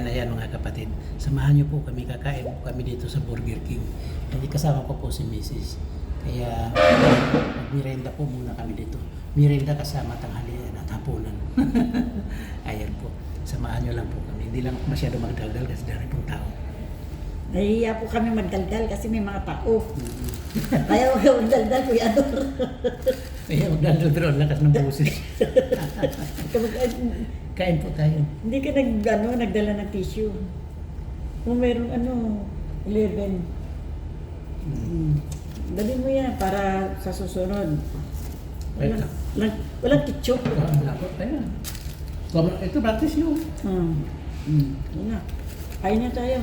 Ayan, ayan mga kapatid. Samahan niyo po kami, kakain po kami dito sa Burger King. Hindi kasama ko po si Mrs. Kaya mirenda po muna kami dito. Mirenda kasama tanghalian at hapunan. ayan po. Samahan niyo lang po kami. Hindi lang masyado magdaldal kasi dami pong tao. Nahihiya po kami magdaldal kasi may mga tao. Kaya huwag ka magdaldal, Kuya Ador. Kaya magdaldal pero lakas ng boses. Kain po tayo. Hindi ka nag, ano, nagdala ng tissue. Kung mayroong ano, 11. Mm. Dali mo yan para sa susunod. Walang, walang, walang ketchup. Tayo. Ito practice nyo. Hmm. Mm. Yun na. Kain na tayo.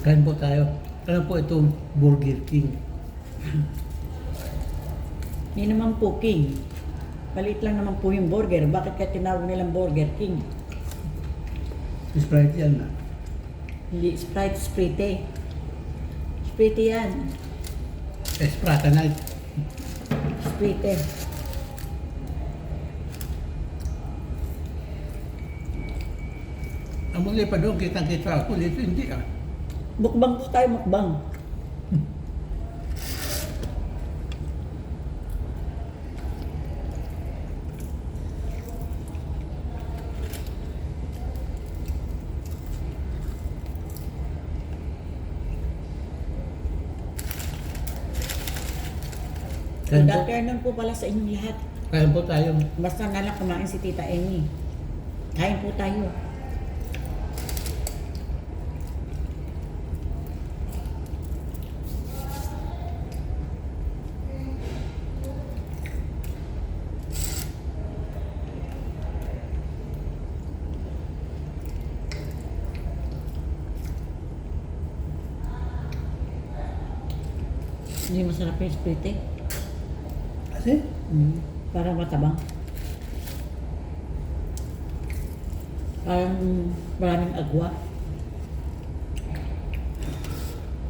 Kain po tayo. Ano po itong Burger King? Hindi naman po king. Palit lang naman po yung burger. Bakit kaya tinawag nilang Burger King? Sprite yan na. Hindi Sprite, Sprite. Sprite yan. Esprata Night. Sprite. Ang muli pa doon, kitang-kita ako. Dito hindi ah. Mukbang po tayo, mukbang. Kain Good po, afternoon po pala sa inyong lahat. kain po tayo. Basta na lang kumain si Tita Amy. Kain po tayo. Hindi masarap yung split eh. Kasi? Mm. Parang matabang. Parang maraming agwa.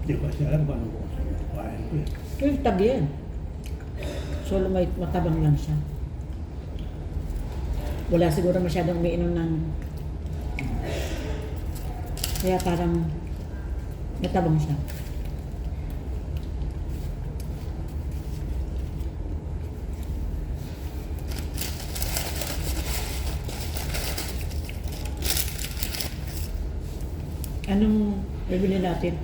Hindi ko kasi alam anong bukas ang kain ko eh. Yung tabi yan. So may matabang lang siya. Wala siguro masyadong umiinom ng... Kaya parang matabang siya. Anong bibili natin?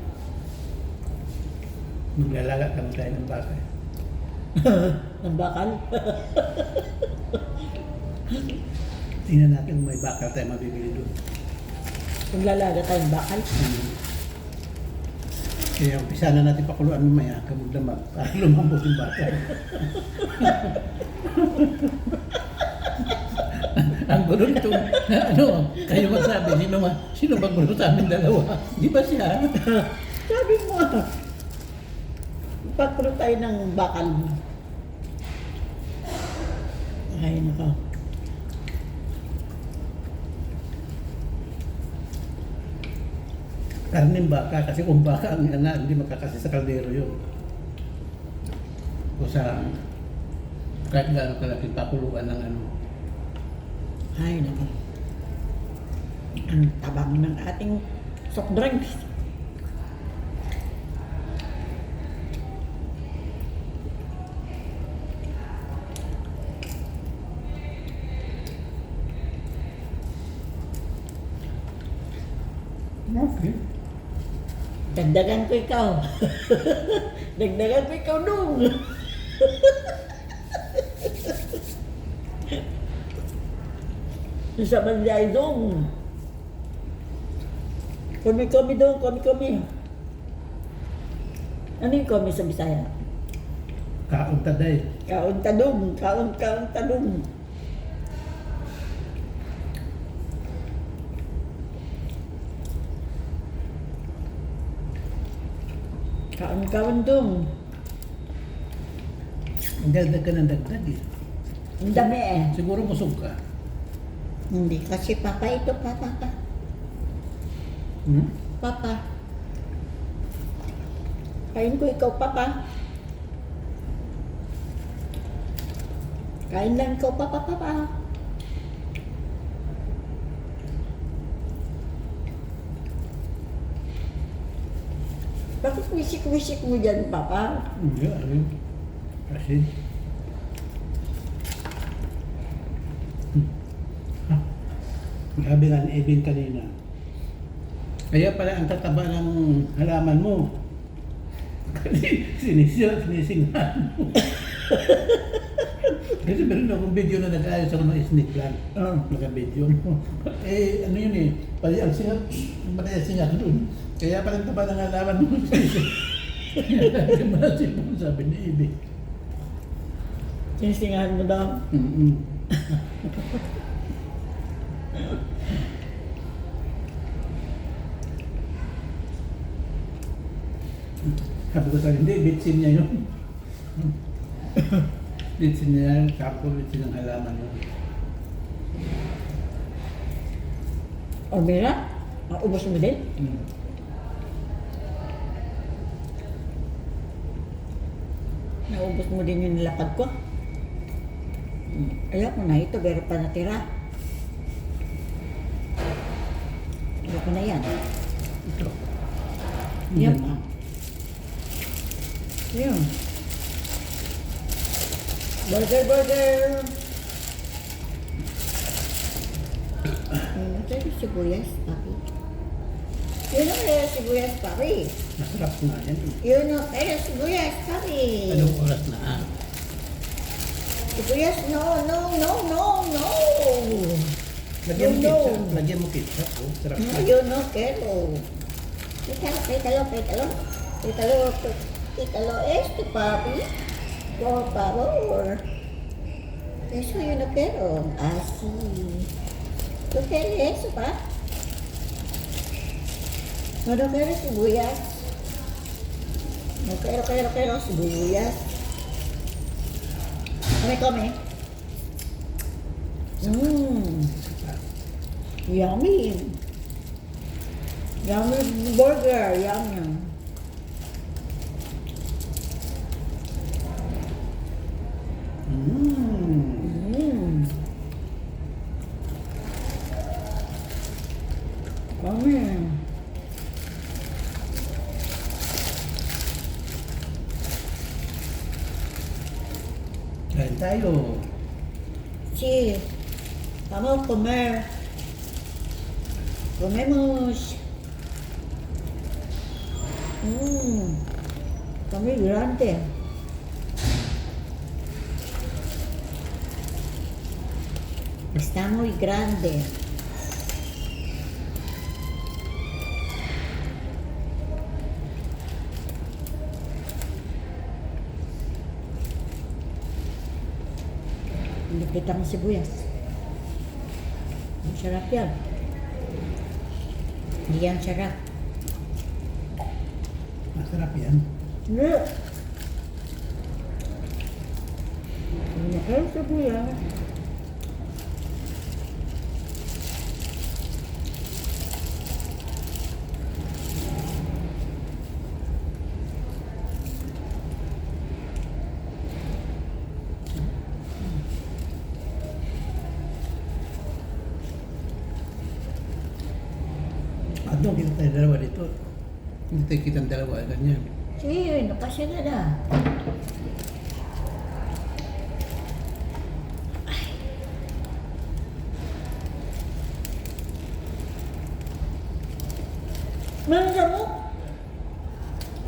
Maglalaga kami tayo ng baka eh. Ang bakal? Tingnan natin kung may bakal tayo mabibili doon. Maglalaga tayong bakal? Kaya umpisa na natin pakuluan mamaya, kamagdamag, para lumambot yung baka. Ang gulo nito, ano, kayo magsabi, sino, ma, sino ba gulo sa amin dalawa? Di ba siya? Sabi mo, ipakulo tayo ng bakal. Ay, nako. Karning baka, kasi kung baka ang ana, hindi makakasi sa kaldero yun. O sa, kahit gaano kalaking pakuluan ng ano. Ay, nako. Ang tabang ng ating soft drinks. Okay. Dagdagan ko ikaw. Dagdagan ko ikaw dong. Isa man dyan dong. Kami-kami dong, kami-kami. Ano yung kami sa Bisaya? Kaon taday. Kaon tadong, kaon kaon tadong. Kaon kaon dong. Ang dagdag ka ng dagdag eh. Ang dami eh. Siguro busog ka. Hindi, kasi papa ito, papa ka. Hmm? Papa. Kain ko ikaw, papa. Kain lang ikaw, papa, papa. Bakit wisik-wisik mo dyan, papa? Hindi, asin. Asin. Sabi nga ni Eben kanina. Kaya pala ang tataba ng halaman mo. Kasi sinisya, sinisingahan mo. Kasi meron akong video na nag-ayos ako ng snake plant. Oh. Naka-video. eh, ano yun eh, pali ang singat, pali ang singat doon. Kaya pala ang taba ng halaman mo. Kaya malasin mo, sabi ni Ibi. Sinisingahan mo daw. Mm-mm. Sabi ko sa hindi, bitsin niya yun. bitsin niya yun, tapos bitsin ang halaman yun. O, Mira? Maubos mo din? Mm. Naubos mo din yung nilapag ko. Hmm. Ayoko na ito, pero pa natira. Ayoko na yan. Ito. Yan. Yan. Yan. Burger, burger! Hmm, ito yung sibuyas, papi. Yun ang kaya sibuyas, papi. Masarap nga yan. Yun ang kaya sibuyas, papi. Anong oras na ah? Sibuyas, no, no, no, no, no! Lagyan mo ketchup. Lagyan mo ketchup. Oh, sarap No, yo no. Quítalo, quítalo, quítalo. Quítalo, quítalo esto, papi. Por favor. Eso yo no quiero. Así. ¿Tú quieres eso, pa? No, no quiero sibuyas. No quiero, quiero, quiero sibuyas. Come, come. Mmm. Yummy. Yummy burger. Yum yum. Sí. Vamos a comer. Comemos. Mmm. Está muy grande. Está muy grande. Mo sibuyas. Ang sarap yan. Hindi yan sarap. Masarap yan. Hindi. Kayo sibuyas. Dito. Hindi tayo kitang dalawa, ganyan. Sige, nakasya na na. Mo?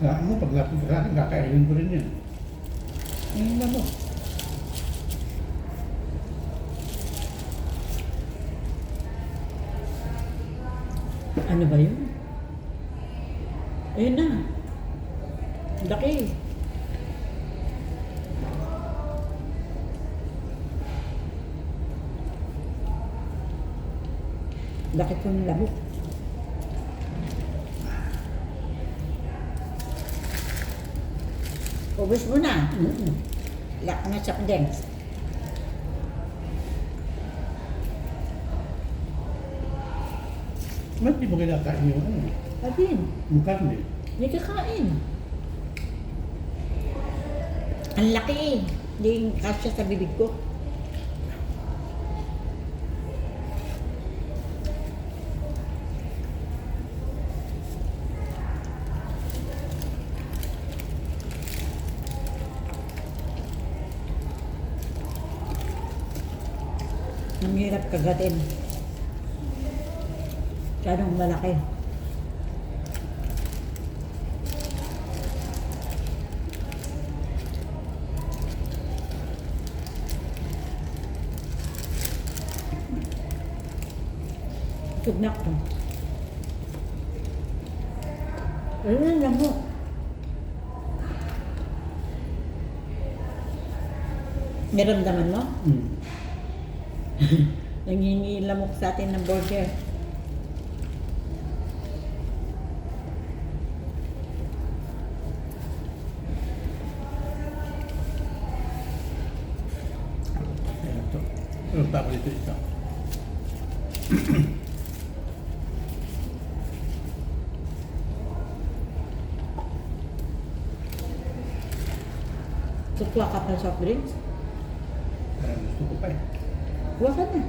Mo, pag kakainin ko rin yan. Mangga mo. Ano ba yun? Ayun na. Laki. Laki po ng lamok. Ubus mo na. Mm-mm. Lak na sa condensed. Ba't di mo kinakain yung ano? Alin? Yung karne. Hindi kakain. Ang laki eh. Hindi kasya sa bibig ko. Ang hirap kagatin. Ganong malaki. Tugnak to. Ayun lang mo. Meron mo? Mm. Nangingilamok sa atin ng burger. Ayan to. Ano pa ako dito ito? Sukwa ka pa ng soft drinks? Parang gusto ko pa eh. Huwag ka na.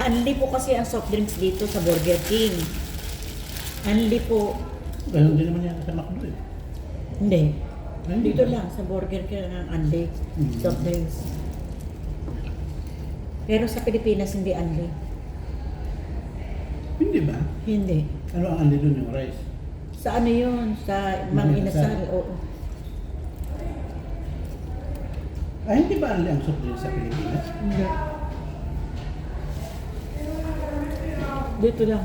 Anli po kasi ang soft drinks dito sa Burger King. Anli po. Ganun din naman yan sa McDo eh. Hindi. Ayun. Dito lang sa Burger King ang anli. Mm. Soft drinks. Pero sa Pilipinas hindi anli. Hindi ba? Hindi. Ano ang andi doon yung rice? Sa ano yun? Sa Mang Inasal. Oo. Ah, hindi ba andi ang soft sa Pilipinas? Hindi. Dito lang.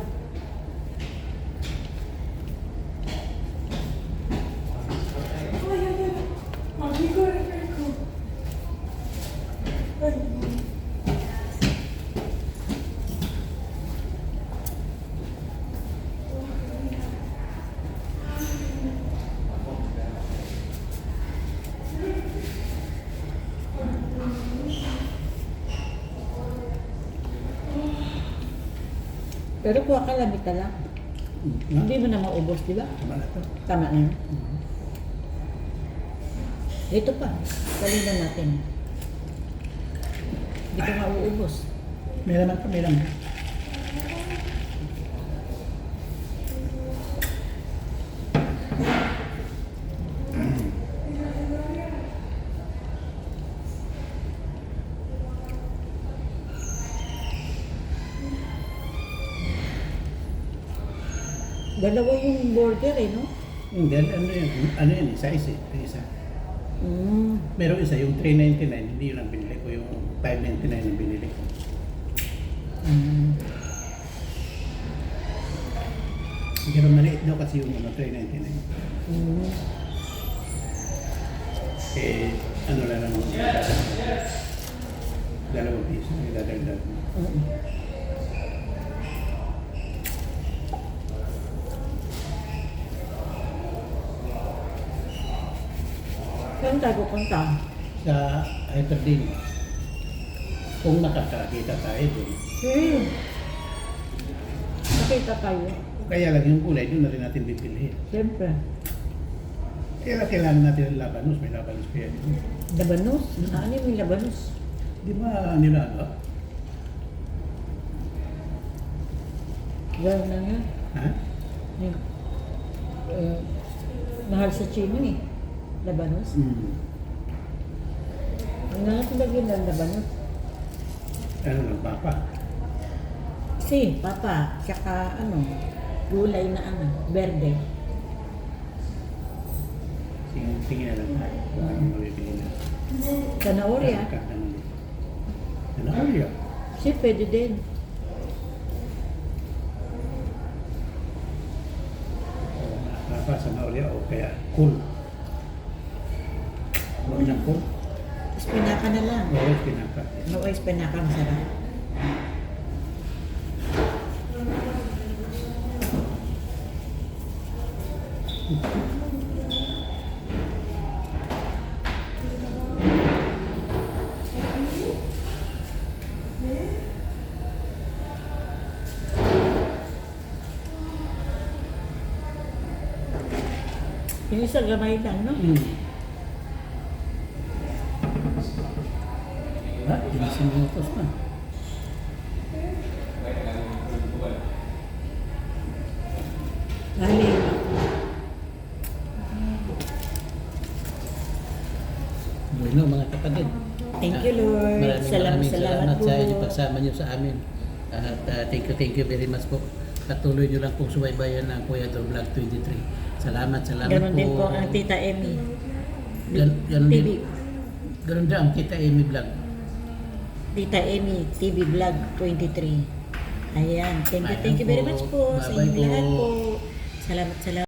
Pero kuha ka lamig ka lang. Nga? Hindi mo na maubos, di ba? Tama na to. Tama na yun. Dito pa. Salinan natin. Hindi ko mauubos. May laman pa, may laman. Dalawa yung burger eh, no? Hindi, ano yun? Ano yun? Isa, isa. isa. Mm. Meron isa, yung 399, hindi yun ang binili ko. Yung 599 ang binili ko. Mm. Pero maliit daw kasi yung ano, 399. Mm. Eh, ano lang yung dalawang piso ang idadagdag mo. Mm. Tayo pupunta? Sa Hyperdin, kung nakakakita tayo doon, Hmm. Nakita tayo. kaya lang yung kulay, doon na rin natin bibilhin. Siyempre. Kaya lang kailangan natin ng labanos, may labanos kaya dito. Labanos? Ano yung labanos? Di ba nila ano? Gawin na nga. Ha? Yung, eh, mahal sa Chino eh. Labanos. Hmm. Ang natin lagyan ng labanos. Ano ng papa? Si, papa, tsaka ano, gulay na ano, berde. Tingin, tingin na lang tayo kung ano mabibili na. Zanahoria. Ano orya? Si, pwede din. Papa sa orya o kaya cool. Huwag na cool. Espinaka na lang. Oo, pinaka. Oo, espinaka masarap. Yung isa gamay lang, no? Hmm. No, mga kapatid. Thank Ah, you, Lord. Maraming Salamat, maraming salamat salamat po. sa inyong pagsama niyo sa amin. At ah, thank you, thank you very much po. Patuloy niyo lang pong subaybayan ng Kuya Don Vlog 23. Salamat, salamat Ganon po. din po ang Tita Emmy. Gan- ganon TV. din. Ganun din ang Tita Amy Vlog. Tita Emmy TV Vlog 23. Ayan. Thank you, thank you very much po. po sa inyong lahat po. Salamat, salamat.